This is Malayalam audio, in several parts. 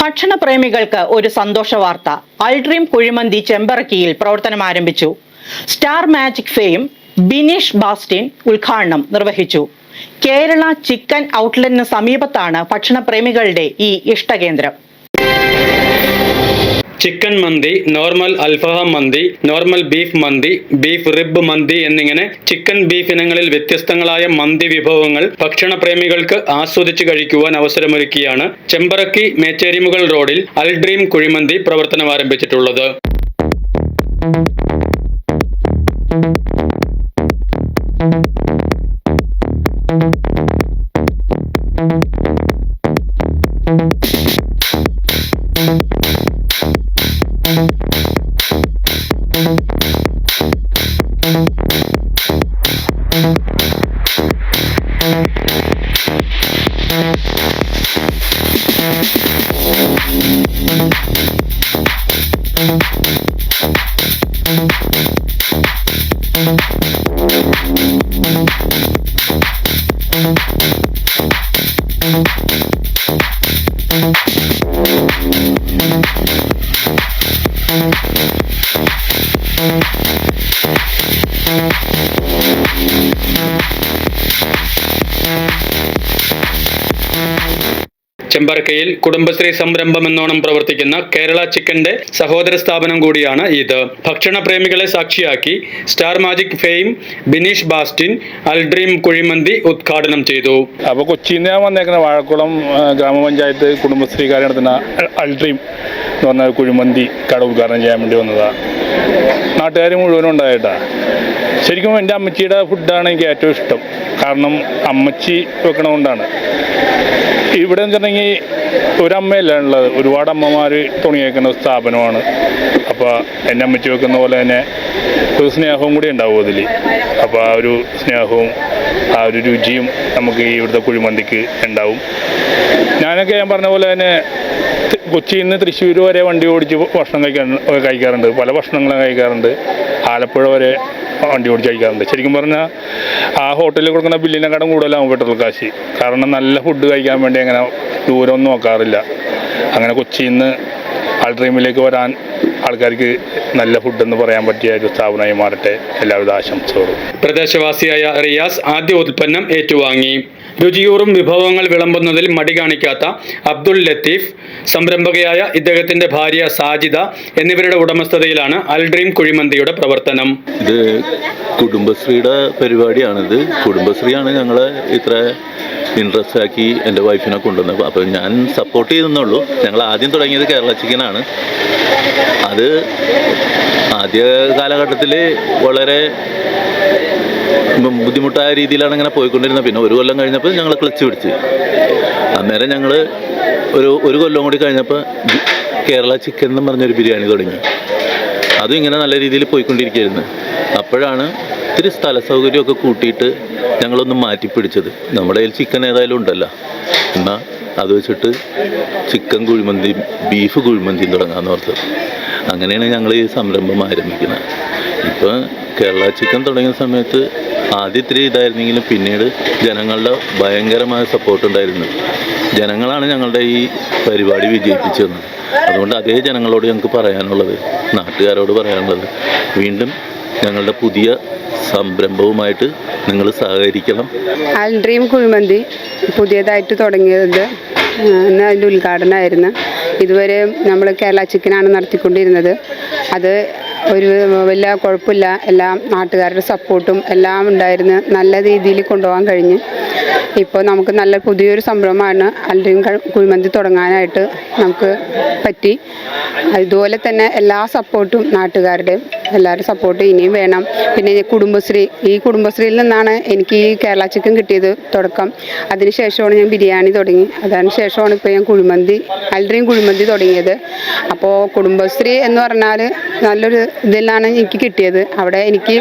ഭക്ഷണപ്രേമികൾക്ക് ഒരു സന്തോഷ വാർത്ത. അൾഡ്രീം കുഴിമന്തി ചെമ്പറക്കിയിൽ പ്രവർത്തനം ആരംഭിച്ചു. Star magic fame Bineesh Bastin ഉദ്ഘാടനം നിർവഹിച്ചു. കേരള ചിക്കൻ ഔട്ട്ലെറ്റിന് സമീപത്താണ് ഭക്ഷണപ്രേമികളുടെ ഈ ഇഷ്ടകേന്ദ്രം. Chicken mandi normal alfaham mandi normal beef mandi beef rib mandi എന്നിങ്ങനെ ചിക്കൻ ബീഫ് ഇനങ്ങളിൽ വ്യത്യസ്തങ്ങളായ മന്തി വിഭവങ്ങൾ ഭക്ഷണ പ്രേമികൾക്ക് ആസ്വദിച്ച് കഴിക്കുവാൻ അവസരമൊരുക്കിയാണ് ചെമ്പറക്കി മേച്ചേരിമുകൾ റോഡിൽ അൽ ഡ്രീം കുഴിമന്തി പ്രവർത്തനം ആരംഭിച്ചിട്ടുള്ളത്. ചെമ്പറക്കയിൽ കുടുംബശ്രീ സംരംഭം എന്നോണം പ്രവർത്തിക്കുന്ന കേരള ചിക്കന്റെ സഹോദര സ്ഥാപനം കൂടിയാണ് ഇത്. ഭക്ഷണപ്രേമികളെ സാക്ഷിയാക്കി star magic fame Bineesh Bastin Aldream Kuzhimanthi ഉദ്ഘാടനം ചെയ്തു. അപ്പോൾ കൊച്ചിയിൽ നിന്ന് വന്നേക്കുന്ന വാഴക്കുളം ഗ്രാമപഞ്ചായത്ത് കുടുംബശ്രീ നടത്തുന്ന അൽഡ്രീം എന്ന് പറഞ്ഞ കുഴിമന്തി കട ഉദ്ഘാടനം ചെയ്യാൻ വേണ്ടി വന്നതാണ് നാട്ടുകാർ മുഴുവനും ഉണ്ടായിട്ടാ. ശരിക്കും എന്റെ അമ്മച്ചിയുടെ ഫുഡാണ് എനിക്ക് ഏറ്റവും ഇഷ്ടം. കാരണം അമ്മച്ചി വെക്കണ കൊണ്ടാണ് ഇവിടെ എന്ന് വെച്ചിട്ടുണ്ടെങ്കിൽ ഒരമ്മയല്ല ഉള്ളത്. ഒരുപാട് അമ്മമാർ തുണി വയ്ക്കുന്ന സ്ഥാപനമാണ്. അപ്പോൾ എന്നെ അമ്മച്ചി വെക്കുന്ന പോലെ തന്നെ ഒരു സ്നേഹവും കൂടി ഉണ്ടാവും അതിൽ അപ്പോൾ ആ ഒരു സ്നേഹവും ആ ഒരു രുചിയും നമുക്ക് ഇവിടുത്തെ കുഴിമന്തിക്ക് ഉണ്ടാവും. ഞാനൊക്കെ ഞാൻ പറഞ്ഞ പോലെ തന്നെ കൊച്ചിയിൽ നിന്ന് തൃശ്ശൂർ വരെ വണ്ടി ഓടിച്ച് ഭക്ഷണം കഴിക്കാൻ കഴിക്കാറുണ്ട്. പല ഭക്ഷണങ്ങളും കഴിക്കാറുണ്ട്. ആലപ്പുഴ വരെ വണ്ടി ഓടിച്ച് കഴിക്കാറുണ്ട്. ശരിക്കും പറഞ്ഞാൽ ആ ഹോട്ടലിൽ കൊടുക്കുന്ന ബില്ലിനെക്കാളും കൂടുതലാവും പെട്രോൾ കാശ്. കാരണം നല്ല ഫുഡ് കഴിക്കാൻ വേണ്ടി അങ്ങനെ ദൂരമൊന്നും നോക്കാറില്ല. അങ്ങനെ കൊച്ചിയിൽ നിന്ന് ആൾട്രീമിലേക്ക് വരാൻ ആൾക്കാർക്ക് നല്ല ഫുഡ് എന്ന് പറയാൻ പറ്റിയ ഒരു സ്ഥാപനമായി മാറട്ടെ. എല്ലാവിധ ആശംസകളും. പ്രദേശവാസിയായ റിയാസ് ആദ്യ ഉൽപ്പന്നം ഏറ്റുവാങ്ങി. രുചിയൂറും വിഭവങ്ങൾ വിളമ്പുന്നതിൽ മടി കാണിക്കാത്ത അബ്ദുൾ ലത്തീഫ് സംരംഭകയായ ഇദ്ദേഹത്തിന്റെ ഭാര്യ സാജിദ എന്നിവരുടെ ഉടമസ്ഥതയിലാണ് അൽ ഡ്രീം കുഴിമന്തിയുടെ പ്രവർത്തനം. ഇത് കുടുംബശ്രീയുടെ പരിപാടിയാണിത്. കുടുംബശ്രീയാണ് ഞങ്ങളെ ഇത്ര ഇൻട്രസ്റ്റ് ആക്കി എന്റെ വൈഫിനെ കൊണ്ടുവന്നത്. അപ്പോൾ ഞാൻ സപ്പോർട്ട് ചെയ്തെന്നുള്ളൂ ഞങ്ങൾ ആദ്യം തുടങ്ങിയത് കേരള ചിക്കനാണ് അത് ആദ്യ കാലഘട്ടത്തിൽ വളരെ ബുദ്ധിമുട്ടായ രീതിയിലാണ് ഇങ്ങനെ പോയിക്കൊണ്ടിരുന്നത്. പിന്നെ ഒരു കൊല്ലം കഴിഞ്ഞപ്പോൾ ഞങ്ങൾ ക്ലച്ച് പിടിച്ച്. അന്നേരം ഞങ്ങൾ ഒരു ഒരു കൊല്ലം കൂടി കഴിഞ്ഞപ്പോൾ കേരള ചിക്കൻ എന്ന് പറഞ്ഞൊരു ബിരിയാണി തുടങ്ങി. അതും ഇങ്ങനെ നല്ല രീതിയിൽ പോയിക്കൊണ്ടിരിക്കുകയായിരുന്നു. അപ്പോഴാണ് ഒത്തിരി സ്ഥല സൗകര്യമൊക്കെ കൂട്ടിയിട്ട് ഞങ്ങളൊന്ന് മാറ്റിപ്പിടിച്ചത് നമ്മുടെ കയ്യിൽ ചിക്കൻ ഏതായാലും ഉണ്ടല്ലോ. എന്നാൽ അത് വെച്ചിട്ട് ചിക്കൻ കുഴിമന്തിയും ബീഫ് കുഴിമന്തിയും തുടങ്ങാമെന്ന് ഓർത്തത് അങ്ങനെയാണ് ഞങ്ങൾ ഈ സംരംഭം ആരംഭിക്കുന്നത്. ഇപ്പോൾ കേരള ചിക്കൻ തുടങ്ങിയ സമയത്ത് ആദ്യം ഇത്തിരി ഇതായിരുന്നെങ്കിലും പിന്നീട് ജനങ്ങളുടെ ഭയങ്കരമായ സപ്പോർട്ട് ഉണ്ടായിരുന്നു. ജനങ്ങളാണ് ഞങ്ങളുടെ ഈ പരിപാടി വിജയിപ്പിച്ചത് അതുകൊണ്ട് അതേ ജനങ്ങളോട് ഞങ്ങൾക്ക് പറയാനുള്ളത് നാട്ടുകാരോട് പറയാനുള്ളത് വീണ്ടും ഞങ്ങളുടെ പുതിയ സംരംഭവുമായിട്ട് നിങ്ങൾ സഹകരിക്കണം. അൽഡ്രീം കുഴിമന്തി പുതിയതായിട്ട് തുടങ്ങിയത് ഇന്ന് അതിന്റെ ഉദ്ഘാടനമായിരുന്നു. ഇതുവരെ നമ്മൾ കേരള ചിക്കനാണ് നടത്തിക്കൊണ്ടിരുന്നത്. അത് ഒരു വലിയ കുഴപ്പമില്ല. എല്ലാം നാട്ടുകാരുടെ സപ്പോർട്ടും എല്ലാം ഉണ്ടായിരുന്നു നല്ല രീതിയിൽ കൊണ്ടുപോകാൻ കഴിഞ്ഞ്. ഇപ്പോൾ നമുക്ക് നല്ല പുതിയൊരു സംരംഭമാണ്. അല്ലെങ്കിൽ കുഴിമന്തി തുടങ്ങാനായിട്ട് നമുക്ക് പറ്റി. അതുപോലെ തന്നെ എല്ലാ സപ്പോർട്ടും നാട്ടുകാരുടെയും എല്ലാവരും സപ്പോർട്ട് ഇനിയും വേണം. പിന്നെ കുടുംബശ്രീ ഈ കുടുംബശ്രീയിൽ നിന്നാണ് എനിക്ക് ഈ കേരള ചിക്കൻ കിട്ടിയത് തുടക്കം. അതിനുശേഷമാണ് ഞാൻ ബിരിയാണി തുടങ്ങി. അതിന് ശേഷമാണ് ഇപ്പോൾ ഞാൻ കുഴിമന്തി അൽഡ്രീം കുഴിമന്തി തുടങ്ങിയത്. അപ്പോൾ കുടുംബശ്രീ എന്ന് പറഞ്ഞാൽ നല്ലൊരു ഇതിലാണ് എനിക്ക് കിട്ടിയത്. അവിടെ എനിക്ക്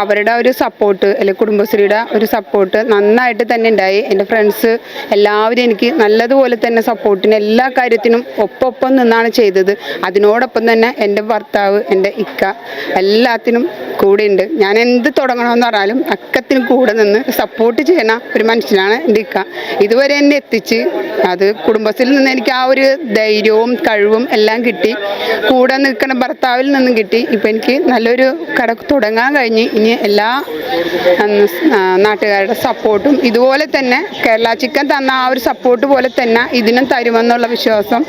അവരുടെ ഒരു സപ്പോർട്ട് അല്ലെങ്കിൽ കുടുംബശ്രീയുടെ ഒരു സപ്പോർട്ട് നന്നായിട്ട് തന്നെ ഉണ്ടായി. എന്റെ ഫ്രണ്ട്സ് എല്ലാവരും എനിക്ക് നല്ലതുപോലെ തന്നെ സപ്പോർട്ടിന് എല്ലാ കാര്യത്തിനും ഒപ്പം നിന്നാണ് ചെയ്തത്. അതിനോടൊപ്പം തന്നെ എന്റെ ഭർത്താവ് എന്റെ ഇക്ക എല്ലാത്തിനും കൂടെ ഉണ്ട് ഞാൻ എന്ത് തുടങ്ങണമെന്ന് പറഞ്ഞാലും അക്കത്തിനും കൂടെ നിന്ന് സപ്പോർട്ട് ചെയ്യുന്ന ഒരു മനുഷ്യനാണ് എന്റെ ഇക്ക ഇതുവരെ എന്നെ എത്തിച്ച് അത് കുടുംബത്തിൽ നിന്ന് എനിക്ക് ആ ഒരു ധൈര്യവും കഴിവും എല്ലാം കിട്ടി. കൂടെ നിൽക്കുന്ന ഭർത്താവിൽ നിന്നും കിട്ടി. ഇപ്പം എനിക്ക് നല്ലൊരു കട തുടങ്ങാൻ കഴിഞ്ഞ്. ഇനി എല്ലാ നാട്ടുകാരുടെ സപ്പോർട്ടും ഇതുപോലെ തന്നെ കേരള ചിക്കൻ തന്ന ആ ഒരു സപ്പോർട്ട് പോലെ തന്നെ ഇതിനും തരുമെന്നുള്ള വിശ്വാസം.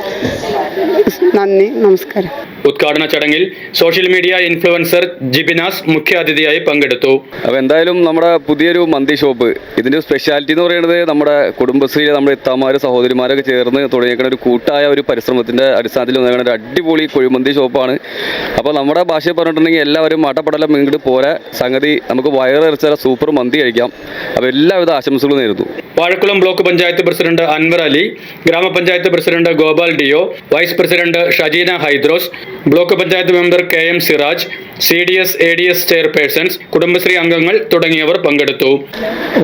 നന്ദി. നമസ്കാരം. ഉദ്ഘാടന ചടങ്ങിൽ സോഷ്യൽ മീഡിയ ഇൻഫ്ലുവൻസർ ജിബിനാസ് മുഖ്യാതിഥിയായി പങ്കെടുത്തു. അപ്പോൾ എന്തായാലും നമ്മുടെ പുതിയൊരു മന്തി ഷോപ്പ് ഇതിന്റെ സ്പെഷ്യാലിറ്റി എന്ന് പറയുന്നത് നമ്മുടെ കുടുംബശ്രീയിലെ നമ്മുടെ ഇത്താമാർ സഹോദരിമാരൊക്കെ ചേർന്ന് തുടങ്ങിയേക്കുന്ന ഒരു കൂട്ടായ ഒരു പരിശ്രമത്തിന്റെ അടിസ്ഥാനത്തിൽ വന്നേക്കുന്ന ഒരു അടിപൊളി കുഴിമന്തി ഷോപ്പാണ് അപ്പോൾ നമ്മുടെ ഭാഷയിൽ പറഞ്ഞിട്ടുണ്ടെങ്കിൽ എല്ലാവരും മാട്ടപ്പടലം ഇങ്ങോട്ട് പോരാ. സംഗതി നമുക്ക് വയറിറച്ചാൽ സൂപ്പർ മന്തി കഴിക്കാം. അപ്പോൾ എല്ലാവിധ ആശംസകളും നേരുന്നു. വാഴക്കുളം ബ്ലോക്ക് പഞ്ചായത്ത് പ്രസിഡന്റ് അൻവർ അലി ഗ്രാമപഞ്ചായത്ത് president Gopal Deo vice president Shajeena Haidros block panchayat member K M Siraj C D S A D S chairpersons Kudumbashree അംഗങ്ങൾ തുടങ്ങിയവർ പങ്കെടുത്തു.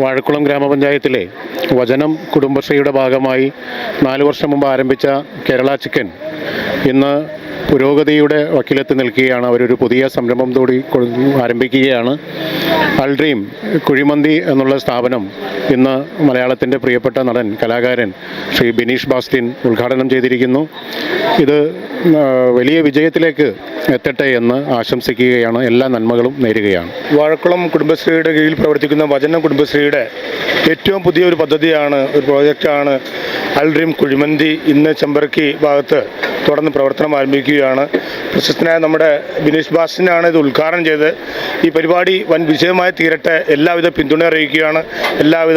വാഴക്കുളം ഗ്രാമപഞ്ചായത്തിലെ വചനം കുടുംബശ്രീയുടെ ഭാഗമായി നാലു വർഷം മുമ്പ് ആരംഭിച്ച കേരള ചിക്കൻ ഇന്ന് പുരോഗതിയുടെ വക്കിലെത്തി നിൽക്കുകയാണ്. അവരൊരു പുതിയ സംരംഭം കൂടി ആരംഭിക്കുകയാണ്. അൾഡ്രീം കുഴിമന്തി എന്നുള്ള സ്ഥാപനം ഇന്ന് മലയാളത്തിന്റെ പ്രിയപ്പെട്ട നടൻ കലാകാരൻ ശ്രീ ബിനീഷ് ബാസ്റ്റിൻ ഉദ്ഘാടനം ചെയ്തിരിക്കുന്നു. ഇത് വലിയ വിജയത്തിലേക്ക് എത്തട്ടെ എന്ന് ആശംസിക്കുകയാണ്. എല്ലാ നന്മകളും നേരുകയാണ്. വാഴക്കുളം കുടുംബശ്രീയുടെ കീഴിൽ പ്രവർത്തിക്കുന്ന വചന കുടുംബശ്രീയുടെ ഏറ്റവും പുതിയ ഒരു പദ്ധതിയാണ് ഒരു പ്രോജക്റ്റാണ് അൽഡ്രീം കുഴിമന്തി ഇന്ന് ചെമ്പർക്കി ഭാഗത്ത് തുടർന്ന് പ്രവർത്തനം ആരംഭിക്കുകയാണ്. പ്രശസ്തനായ നമ്മുടെ ബിനീഷ് ബാസിനാണ് ഇത് ഉദ്ഘാടനം ചെയ്ത് ഈ പരിപാടി വൻ വിജയമായി തീരട്ടെ. എല്ലാവിധ പിന്തുണ അറിയിക്കുകയാണ്. എല്ലാവിധ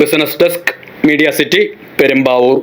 Business desk media city Perumbavoor.